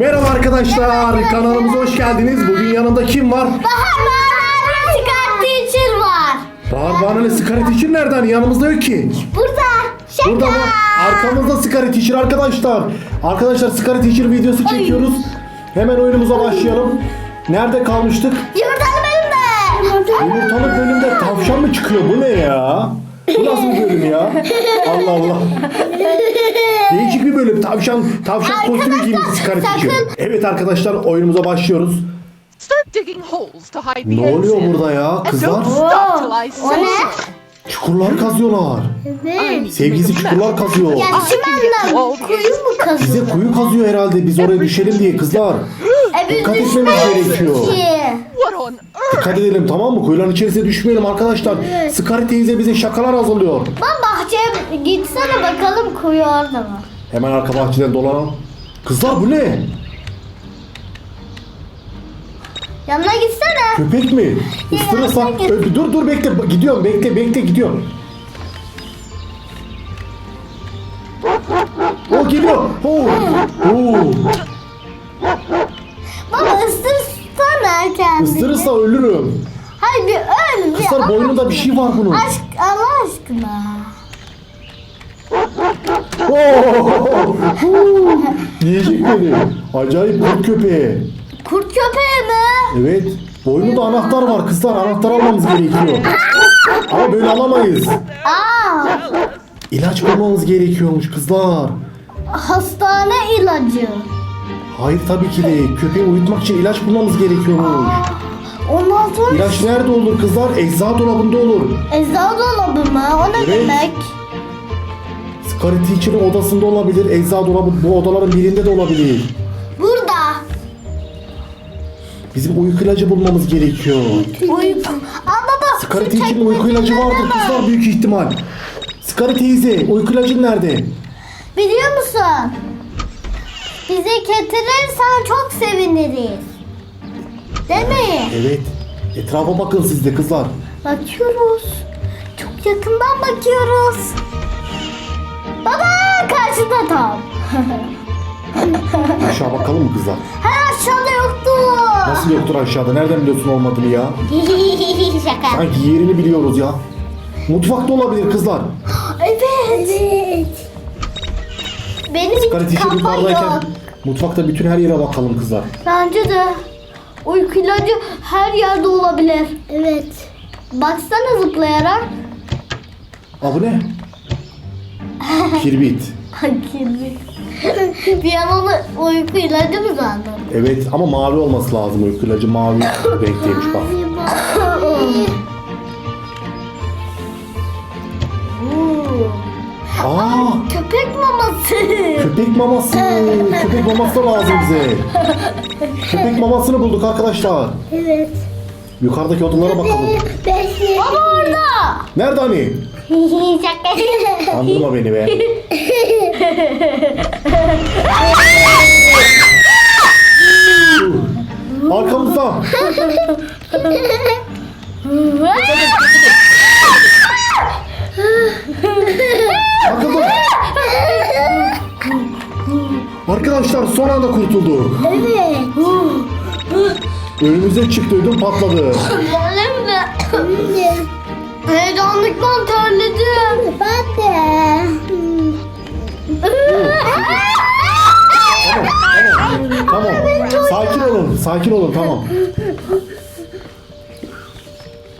Merhaba arkadaşlar, kanalımıza hoş geldiniz. Bugün yanımda kim var? Bahar çıkarttığı için var. Bahar Banale Sigara Teacher nereden? Yanımızda yok ki. Burada. Şaka. Burada mı? Arkamızda Sigara Teacher arkadaşlar. Arkadaşlar Sigara Teacher videosu çekiyoruz. Hemen oyunumuza başlayalım. Nerede kalmıştık? Yumurtalı bölümde. Yumurtalı bölümde tavşan mı çıkıyor? Bu ne ya? Bu nasıl bir bölüm ya? Allah Allah. Değişik bir bölüm. Tavşan, tavşan kostümü giymiş Sigara Teacher. sakın. Evet arkadaşlar oyunumuza başlıyoruz. Start digging holes to hide the Ne oluyor burada ya kızlar? stop till I O say ne? Çukurlar kazıyorlar. Evet. Sevgisi çukurlar kazıyor. Ya çimenle kuyu mu Bize kazıyor? kuyu kazıyor herhalde. Biz oraya düşelim diye kızlar. E biz Dikkat etmemiz gerekiyor. ki. Dikkat edelim tamam mı? Kuyuların içerisine düşmeyelim arkadaşlar. Skari teyze bize şakalar hazırlıyor. Ben bahçeye gitsene bakalım kuyu orada mı? Hemen arka bahçeden dolanalım. Kızlar bu ne? Yanına gitsene. Köpek mi? Isırırsa... Dur dur bekle. Gidiyorum bekle bekle gidiyorum. O geliyor. Oo. Oo. Kendini. Isırırsa ölürüm. Hayır bir öl. bir Kızlar ama- boynunda bir şey var bunun. Aşk Allah aşkına. Oo. Huu. Yiyecek beni. Acayip kurt köpeği. Kurt köpeği mi? Evet. Boynunda anahtar var kızlar. Anahtar almamız gerekiyor. Ama böyle alamayız. Aa, İlaç bulmamız gerekiyormuş kızlar. hastane ilacı. Hayır tabii ki de. Köpeği uyutmak için ilaç bulmamız gerekiyormuş. Ondan sonra İlaç nerede olur kızlar? Eczacı dolabında olur. eczacı dolabı mı? O ne Evet. demek? Scary Teacher'ın odasında olabilir. Eczacı dolabı bu odaların birinde de olabilir. Burada. Bizim uyku ilacı bulmamız gerekiyor. Uyku. Aa baba. Scary şu Teacher'ın uyku çekmecede ilacı vardır var? kızlar büyük ihtimal. Scary teyze uyku ilacın nerede? Biliyor musun? Bize getirirsen çok seviniriz. Değil mi? Evet. Etrafa bakın siz de kızlar. Bakıyoruz. Çok yakından bakıyoruz. Baba karşıda tam. Aşağı bakalım mı kızlar? Her aşağıda yoktu. Nasıl yoktur aşağıda? Nereden biliyorsun olmadığını ya? Şaka. Sanki yerini biliyoruz ya. Mutfakta olabilir kızlar. Evet. Evet. Hiç Teacher kafa yukarıdayken yok. mutfakta bütün her yere bakalım kızlar. Bence de uyku ilacı her yerde olabilir. Evet. Baksana zıplayarak. Aa bu ne? Kirbit. Kirli. Bir an onu uyku ilacı mı sandın? Evet ama mavi olması lazım uyku ilacı mavi renkteymiş bak. Oo. Aa Köpek maması. köpek maması. Köpek maması da lazım bize. Köpek mamasını bulduk arkadaşlar. Evet. Yukarıdaki odalara bakalım. Baba orada. Nerede hani? Şaka. Kandırma beni be. Arkamızda. Arkadaşlar son anda kurtulduk. evet. Önümüze çıktı ödüm patladı. Benim de. Heyecanlıktan terledim. Ben de. Tamam, tamam. Sakin olun, sakin olun, tamam.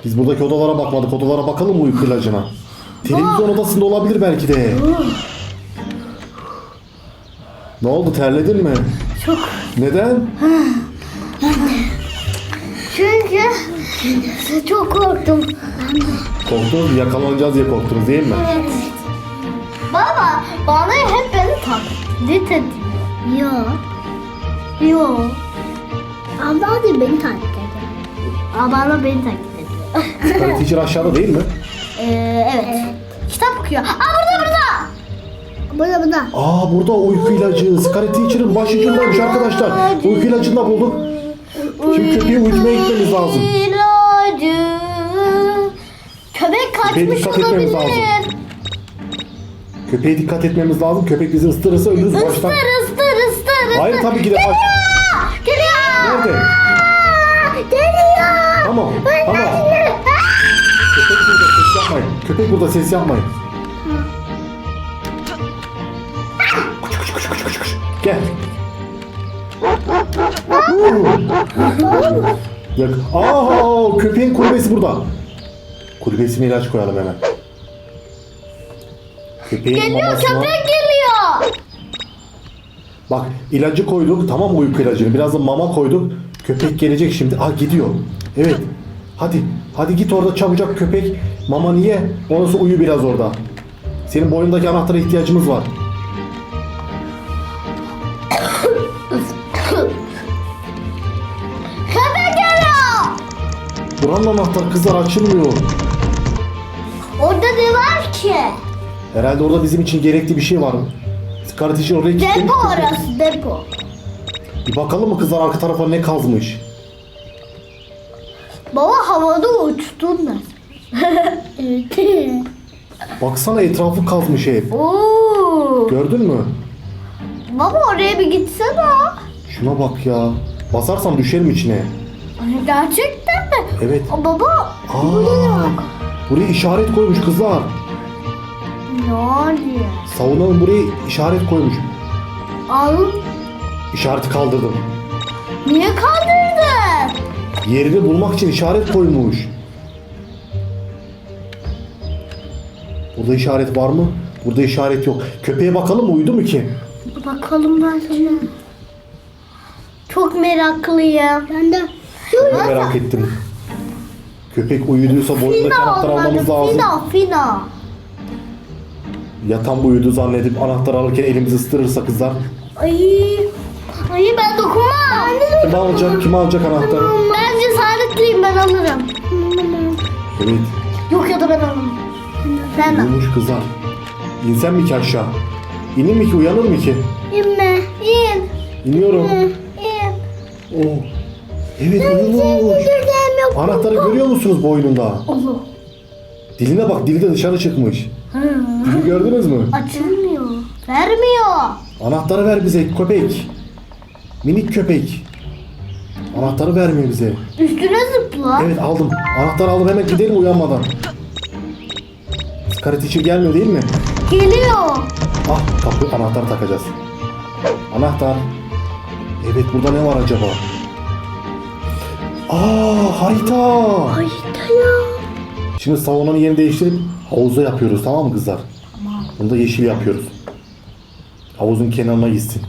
Biz buradaki odalara bakmadık. Odalara bakalım mı uyku ilacına? Televizyon odasında olabilir belki de. Ne oldu, terledin mi? Çok. Neden? Çünkü çok korktum. Korktunuz, yakalanacağız diye korktunuz değil mi? Evet. Baba bana hep beni taklit ediyor. Yok. Yok. Abla da beni taklit ediyor. Abla beni taklit ediyor. Teacher aşağıda değil mi? ee, evet. Kitap okuyor. Aa burada. Burada burada. Aa burada uyku ilacı. Scary Teacher'ın başucundaymış arkadaşlar. Uyku ilacını da bulduk. Şimdi köpeği uyutmaya gitmemiz lazım. İlacı. Köpek kaçmış dikkat etmemiz lazım. olabilir. Köpeğe dikkat etmemiz lazım. Köpek bizi ısırırsa ölürüz baştan. Istır ıstır ıstır. Hayır tabii ki de baş... Geliyor. Nerede? Geliyor. Tamam. Tamam. Köpek burada ses yapmayın. Köpek burada ses yapmayın. Gel. Yak. Aa, köpeğin kulübesi burada. Kulübesine ilaç koyalım hemen. Köpeğin Geliyor mamasına... köpek geliyor. Bak ilacı koyduk tamam uyku ilacını biraz da mama koyduk köpek gelecek şimdi ah gidiyor evet hadi hadi git orada çabucak köpek mama niye ondan sonra uyu biraz orada senin boynundaki anahtara ihtiyacımız var buranın anahtarı kızlar açılmıyor Orada ne var ki? herhalde orada bizim için gerekli bir şey var kardeşin oraya kilitlemiş Depo orası depo. bir bakalım mı kızlar arka tarafa ne kazmış Baba havada uçtun mu? evet. baksana etrafı kazmış hep Oo. gördün mü Baba oraya bir gitsene. şuna bak ya basarsam düşerim içine Gerçekten mi? Evet Aa, baba. Aa, buraya işaret koymuş kızlar. Yani. Savunalım buraya işaret koymuş. Al. İşareti kaldırdım. Niye kaldırdın? Yerini bulmak için işaret koymuş. Burada işaret var mı? Burada işaret yok. Köpeğe bakalım? Uyudu mu ki? Bakalım ben sana. Çok meraklıyım. Ben de. De merak ettim. Köpek uyuduysa boynundaki Fina anahtarı almamız lazım. Fina, fina. Ya tam uyudu zannedip anahtarı alırken elimizi ısırırsa kızlar. Ay. Ay ben dokunmam. Kim alacak? Kim alacak anahtarı? Ben cesaretliyim ben alırım. Evet. Yok ya da ben alırım. Sen al. Uyumuş kızlar. İnsem mi ki aşağı? İneyim mi ki? Uyanır mı ki? İnme. İn. İniyorum. İn. Oh. Evet uyumuş. Anahtarı görüyor musunuz boynunda? Allah. Diline bak dili de dışarı çıkmış. Dili gördünüz mü? Açılmıyor. Vermiyor. Anahtarı ver bize köpek. Minik köpek. Anahtarı vermiyor bize. Üstüne zıpla. Evet aldım. Anahtarı aldım hemen gidelim uyanmadan. Teacher gelmiyor değil mi? Geliyor. Ah kapı anahtar takacağız. Anahtar. Evet burada ne var acaba? Aa harita. Harita ya. Şimdi savunanın yerini değiştirip havuza yapıyoruz tamam mı kızlar? Bunu da yeşil yapıyoruz. Havuzun kenarına gitsin.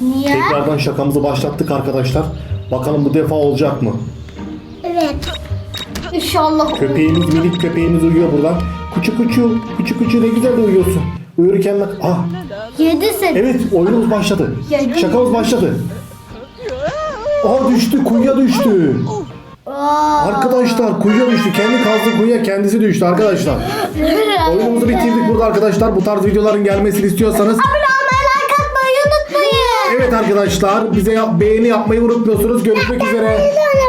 Niye? Tekrardan şakamızı başlattık arkadaşlar. Bakalım bu defa olacak mı? Evet. İnşallah. Köpeğimiz minik köpeğimiz uyuyor buradan. Kuçu kuçu kuçu kuçu ne güzel de uyuyorsun. Uyurken bak. Ah Yedi seni. evet oyunumuz başladı. Şakamız başladı. Aa düştü kuyuya düştü. Arkadaşlar kuyuya düştü. Kendi kazdığı kuyuya kendisi düştü arkadaşlar. Oyunumuzu bitirdik burada arkadaşlar. Bu tarz videoların gelmesini istiyorsanız Abone olmayı, like atmayı unutmayın. Evet arkadaşlar bize yap- beğeni yapmayı unutmuyorsunuz. Görüşmek üzere.